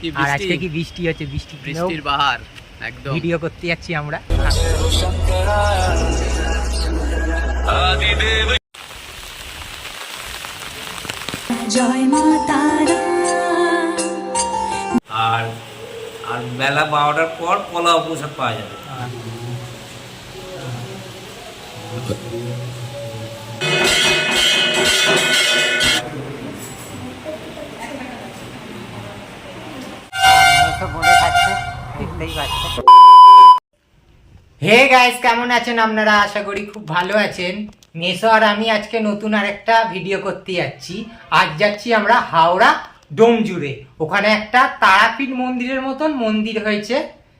কি আর বৃষ্টি? আজকে কি বৃষ্টি হচ্ছে? বৃষ্টি বৃষ্টির বাহার একদম। ভিডিও করতে যাচ্ছি আমরা। আর আর বেলা বারোটার পর পোলাও প্রসাদ পাওয়া যাবে। হে গাইস কেমন আছেন আপনারা? আশা করি খুব ভালো আছেন। মেসো আর আমি আজকে নতুন আরেকটা ভিডিও করতে যাচ্ছি। আজ যাচ্ছি আমরা হাওড়া ডোমজুড়ে। ওখানে একটা তারাপীঠ মন্দিরের মতন মন্দির হয়েছে।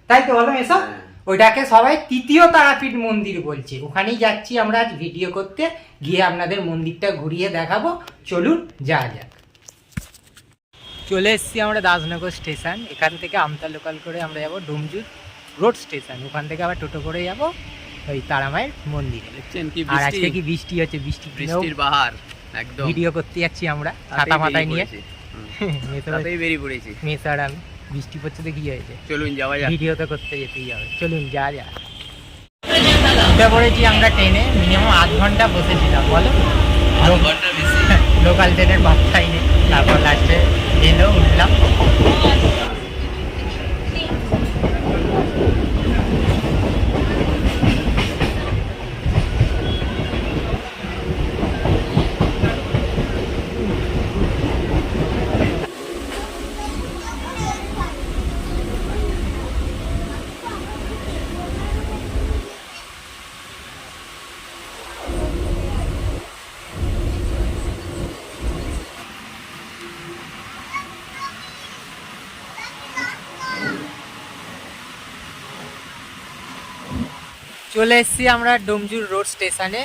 তাই তো বলো মেসো? হ্যাঁ। ওইটাকে সবাই তৃতীয় তারাপীঠ মন্দির বলছে। ওখানেই যাচ্ছি আমরা আজ ভিডিও করতে। গিয়ে আপনাদের মন্দিরটা ঘুরিয়ে দেখাবো। চলুন যা যাক। চলে এসেছি আমরা দাসনগর স্টেশন। এখান থেকে আমতা লোকাল করে আমরা যাব ডোমজুর রোড স্টেশন। ওখান থেকে আবার টোটো করে যাব ওই তারামায়ের মন্দিরে। কি আর আজকে কি বৃষ্টি হচ্ছে? বৃষ্টি বৃষ্টির বাহার একদম। ভিডিও করতে যাচ্ছি আমরা। ছাতা মাথায় নিয়ে। হুম, বেরিয়ে পড়েছি। মেসো আমি বৃষ্টি পড়ছে তো কি হয়েছে? চলুন যাওয়া যাক। ভিডিও তো করতে যেতেই হবে। চলুন যা যা উঠে পড়েছি আমরা ট্রেনে। মিনিমাম আধ ঘণ্টা বসেছিলাম বলো? লোকাল ট্রেনের বাচ্চাই নেই তারপর লাস্টে Hello, hello. চলে এসেছি আমরা ডোমজুর রোড স্টেশনে।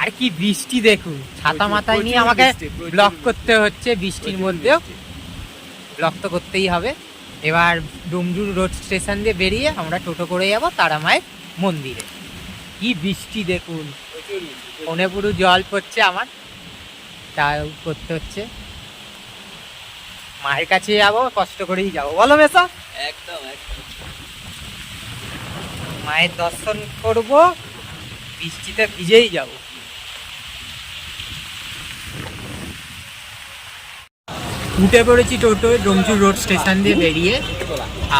আর কি বৃষ্টি দেখুন ছাতা মাথায় নিয়ে আমাকে ব্লক করতে হচ্ছে বৃষ্টির মধ্যেও। ব্লক তো করতেই হবে। এবার ডোমজুর রোড স্টেশন দিয়ে বেরিয়ে আমরা টোটো করে যাব তারামায়ের মন্দিরে। কি বৃষ্টি দেখুন ফোনে পুরো জল পড়ছে আমার। তা করতে হচ্ছে। মায়ের কাছে যাব কষ্ট করেই যাব। বলো মেসা। একদম একদম। মায়ের দর্শন করব বৃষ্টিতে ভিজেই যাব। উঠে পড়েছি টোটো ডোমচুর রোড স্টেশন দিয়ে বেরিয়ে।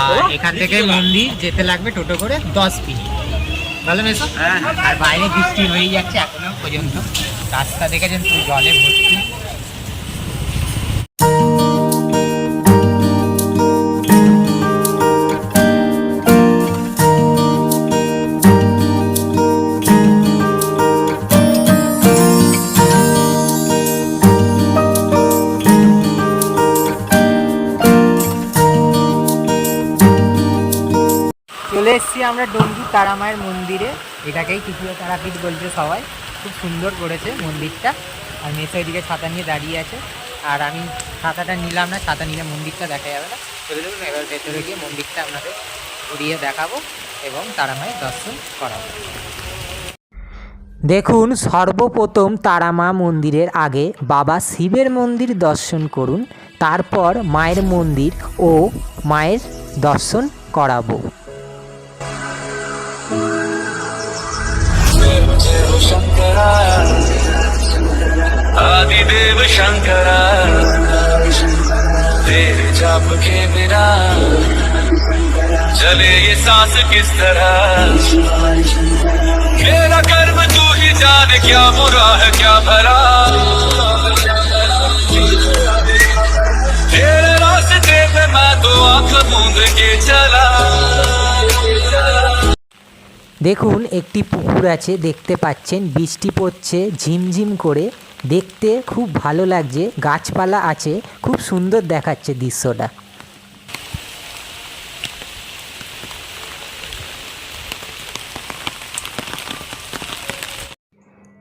আর এখান থেকে মন্দির যেতে লাগবে টোটো করে দশ মিনিট। ভালো মেসো হ্যাঁ, হ্যাঁ। আর বাইরে বৃষ্টি হয়ে যাচ্ছে এখনও পর্যন্ত। রাস্তা দেখেছেন পুরো জলে ভর্তি। এসেছি আমরা ডোমজু তারামায়ের মন্দিরে। এটাকেই তৃতীয় তারাপীঠ বলছে সবাই। খুব সুন্দর করেছে মন্দিরটা। আর মেসো এদিকে ছাতা নিয়ে দাঁড়িয়ে আছে। আর আমি ছাতাটা নিলাম না, ছাতা নিলে মন্দিরটা দেখা যাবে না। চলে দেখুন এবার ভেতরে গিয়ে মন্দিরটা আপনাদের ঘুরিয়ে দেখাবো এবং তারামায়ের দর্শন করাবো। দেখুন, সর্বপ্রথম তারামা মন্দিরের আগে বাবা শিবের মন্দির দর্শন করুন। তারপর মায়ের মন্দির ও মায়ের দর্শন করাবো। आदिदेव शंकरा, तेरे जाप के बिना चले ये सांस किस तरह? मेरा कर्म तू ही जान, क्या बुरा है क्या भला দেখুন, একটি পুকুর আছে, দেখতে পাচ্ছেন, বৃষ্টি পড়ছে, ঝিমঝিম করে। দেখতে খুব ভালো লাগছে, গাছপালা আছে, খুব সুন্দর দেখাচ্ছে দৃশ্যটা।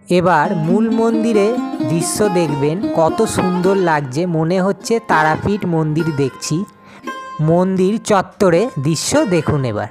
এবার মূল মন্দিরে দৃশ্য দেখবেন, কত সুন্দর লাগছে, মনে হচ্ছে তারাপীঠ মন্দির দেখছি। মন্দির চত্বরে দৃশ্য দেখুন এবার।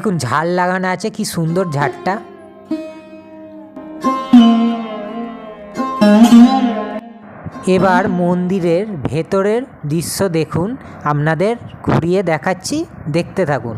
দেখুন, ঝাল লাগানো আছে, কি সুন্দর ঝাড়টা। এবার মন্দিরের ভেতরের দৃশ্য দেখুন, আপনাদের ঘুরিয়ে দেখাচ্ছি, দেখতে থাকুন।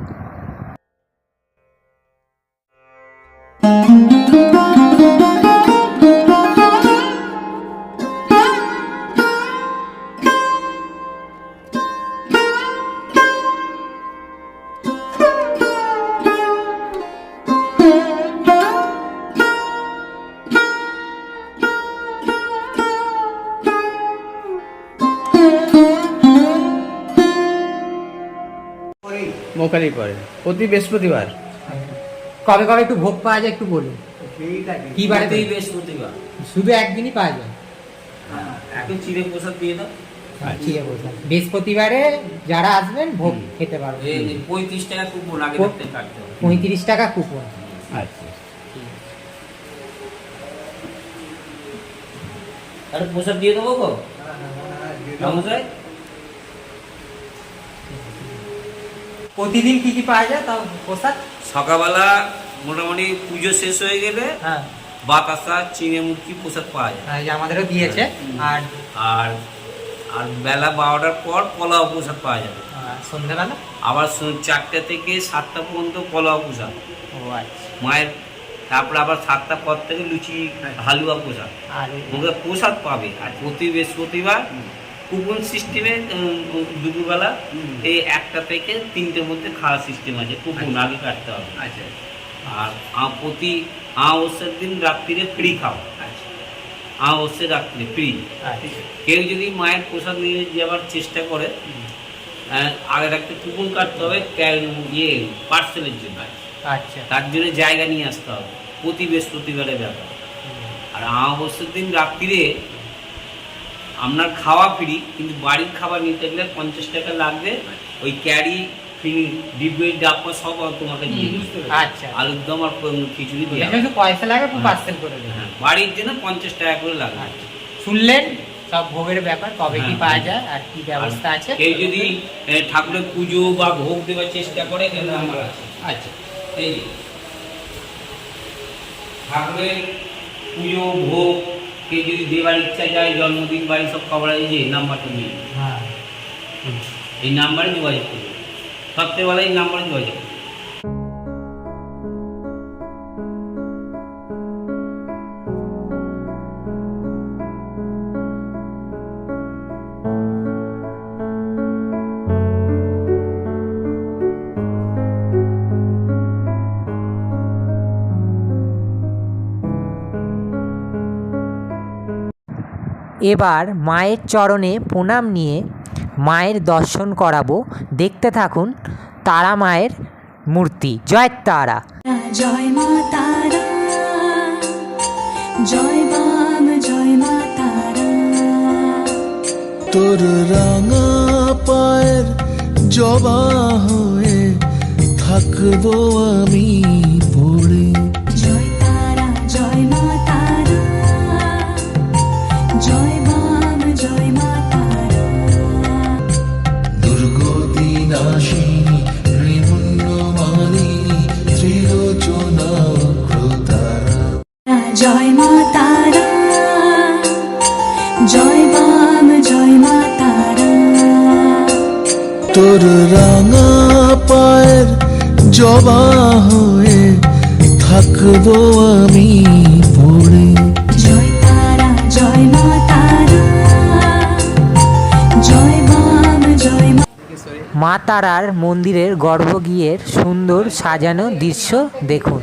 প্রতি বৃহস্পতিবার? কবে কবে একটু ভোগ পাওয়া যায় একটু বলুন। কি বারে প্রতি বৃহস্পতিবার? শুধু একদিনই পাওয়া যায়। একটু চিড়ে প্রসাদ দিয়ে দাও। ঠিক আছে বললাম। বৃহস্পতিবারে যারা আসবেন ভোগ খেতে পারবেন পঁয়ত্রিশ টাকা কুপন আগে পঁয়ত্রিশ টাকা কুপন। আচ্ছা। প্রসাদ দিয়ে দেবো গো। প্রতিদিন কি কি পাওয়া যায় তাও প্রসাদ? সকালবেলা মোটামুটি পুজো শেষ হয়ে গেলে হ্যাঁ। বাতাসা চিনে মুরগি প্রসাদ পাওয়া যায়। এই যে আমাদেরও দিয়েছে। আর আর আর বেলা বারোটার পর পোলাও প্রসাদ পাওয়া যাবে। সন্ধ্যাবেলা? আবার চারটে থেকে সাতটা পর্যন্ত পোলাও প্রসাদ। ও আচ্ছা। মায়ের তারপরে আবার সাতটা পর থেকে লুচি হালুয়া প্রসাদ। ওকে প্রসাদ পাবে। আর প্রতি বৃহস্পতিবার কুপন সিস্টেমে দুপুরবেলা এই একটা থেকে তিনটের মধ্যে খাওয়া সিস্টেম আছে কুপন আগে কাটতে হবে। আচ্ছা। আর আ- প্রতি আমাবস্যার দিন রাত্রিরে ফ্রি খাও। আচ্ছা। আমাবস্যার রাত্রিরে ফ্রি আচ্ছা। কেউ যদি মায়ের প্রসাদ নিয়ে যাওয়ার চেষ্টা করে আগের একটা কুপন কাটতে হবে ইয়ে পার্সেলের জন্য। আচ্ছা। তার জন্য জায়গা নিয়ে আসতে হবে। প্রতি বৃহস্পতিবারের ব্যাপার। আর আমাবস্যার দিন রাত্রিরে আপনার খাওয়া ফ্রি কিন্তু বাড়ির খাবার নিতে গেলে পঞ্চাশ টাকা লাগবে। ওই ক্যারি ফিনি ডিব্বে ডাব্বা সব তোমাকে দিয়ে আচ্ছা। আলুর দম আর খিচুড়ি দিয়ে পয়সা লাগে পার্সেল করে দেবেন হ্যাঁ বাড়ির জন্য পঞ্চাশ টাকা করে লাগবে। আচ্ছা। শুনলেন? সব ভোগের ব্যাপার কবে কি হ্যাঁ, পাওয়া হ্যাঁ। যায় আর কি ব্যবস্থা আছে? কেউ যদি ঠাকুরের পুজো বা ভোগ দেওয়ার চেষ্টা করে তাহলে আমার আছে। আচ্ছা। এই ঠাকুরের পুজো ভোগ কে যদি দেবার ইচ্ছা যায় জন্মদিন বাড়ি সব খবর এই যে নাম্বারটা নিয়ে। হ্যাঁ। এই নাম্বারে যোগাযোগ করবে। সবচেয়ে ভালো এই নাম্বারে যোগাযোগ করবে। এবার মায়ের চরণে প্রণাম নিয়ে মায়ের দর্শন করাবো। দেখতে থাকুন তারা মায়ের মূর্তি। জয় তারা। জয় মা তারা। জয় বাম জয় মা তারা। তোর রাঙা পায়ের জবা হয়ে থাকব আমি। তোর রাঙা পায়ের জবা হয়ে থাকব আমি পড়ে। জয় তারা জয় মা তারা। জয় বাম জয় মা মা তারার মন্দিরের গর্ভগৃহের সুন্দর সাজানো দৃশ্য দেখুন।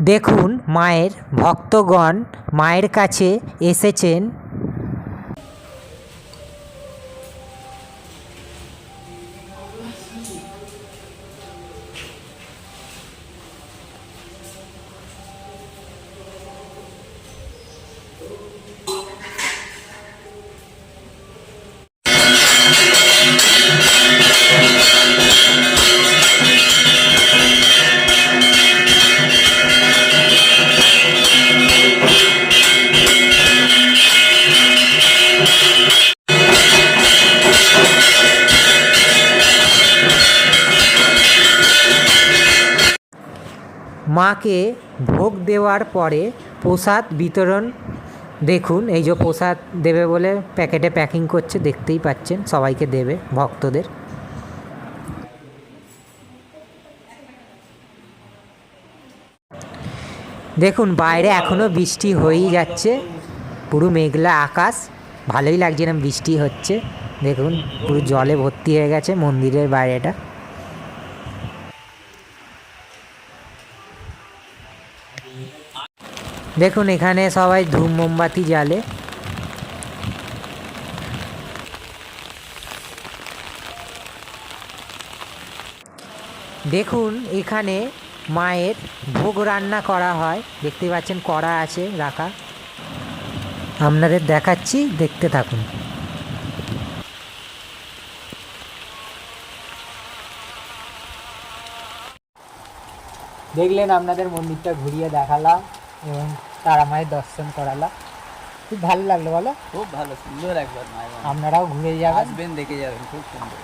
দেখুন মায়ের ভক্তগণ মায়ের কাছে এসেছেন। মাকে ভোগ দেওয়ার পরে প্রসাদ বিতরণ। দেখুন, এই যে প্রসাদ দেবে বলে প্যাকেটে প্যাকিং করছে, দেখতেই পাচ্ছেন, সবাইকে দেবে ভক্তদের। দেখুন, বাইরে এখনও বৃষ্টি হয়েই যাচ্ছে, পুরো মেঘলা আকাশ, ভালোই লাগছে না বৃষ্টি হচ্ছে। দেখুন, পুরো জলে ভর্তি হয়ে গেছে মন্দিরের বাইরেটা। দেখুন, এখানে সবাই ধূম মোমবাতি জ্বালে। দেখুন, এখানে মায়ের ভোগ রান্না করা হয়। দেখতে পাচ্ছেন, কড়া আছে, রাখা। আপনাদের দেখাচ্ছি, দেখতে থাকুন। দেখলেন, আপনাদের মন্দিরটা ঘুরিয়ে দেখালাম এবং তারা মায়ের দর্শন করালাম খুব ভালো লাগল বলো। খুব ভালো সুন্দর একবার মায়ের আপনারাও ঘুরে যাবেন। আসবেন দেখে যাবেন খুব সুন্দর।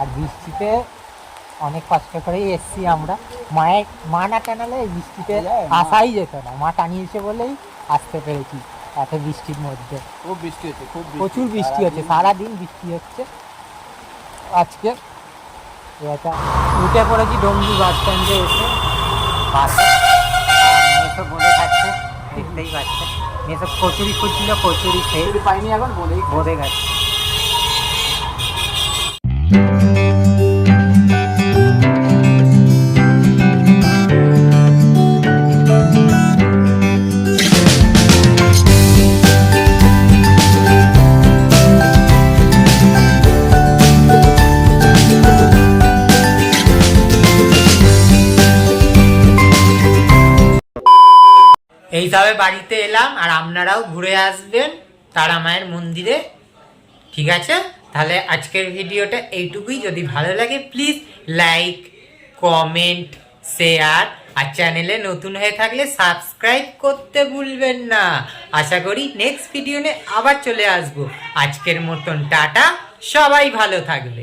আর বৃষ্টিতে অনেক কষ্ট করেই এসছি আমরা। মায়ের মা না টানালে বৃষ্টিতে আসাই যেত না। মা টানিয়েছে বলেই আসতে পেরেছি এত বৃষ্টির মধ্যে। খুব বৃষ্টি হচ্ছে খুব প্রচুর বৃষ্টি হচ্ছে সারাদিন বৃষ্টি হচ্ছে। আজকে এটা উঠে পড়েছি ডোমজি বাস স্ট্যান্ডে এসে। বাসে। দেখতেই পাচ্ছে মেসো কচুরি খুঁজছিল কচুরি খেয়ে পাইনি এখন বলে বোধে গেছে। এইভাবে বাড়িতে এলাম আর আপনারাও ঘুরে আসবেন তারা মায়ের মন্দিরে। ঠিক আছে? তাহলে আজকের ভিডিওটা এইটুকুই। যদি ভালো লাগে প্লিজ লাইক কমেন্ট শেয়ার আর চ্যানেলে নতুন হয়ে থাকলে সাবস্ক্রাইব করতে ভুলবেন না। আশা করি নেক্সট ভিডিও নিয়ে আবার চলে আসব। আজকের মতন টাটা। সবাই ভালো থাকবে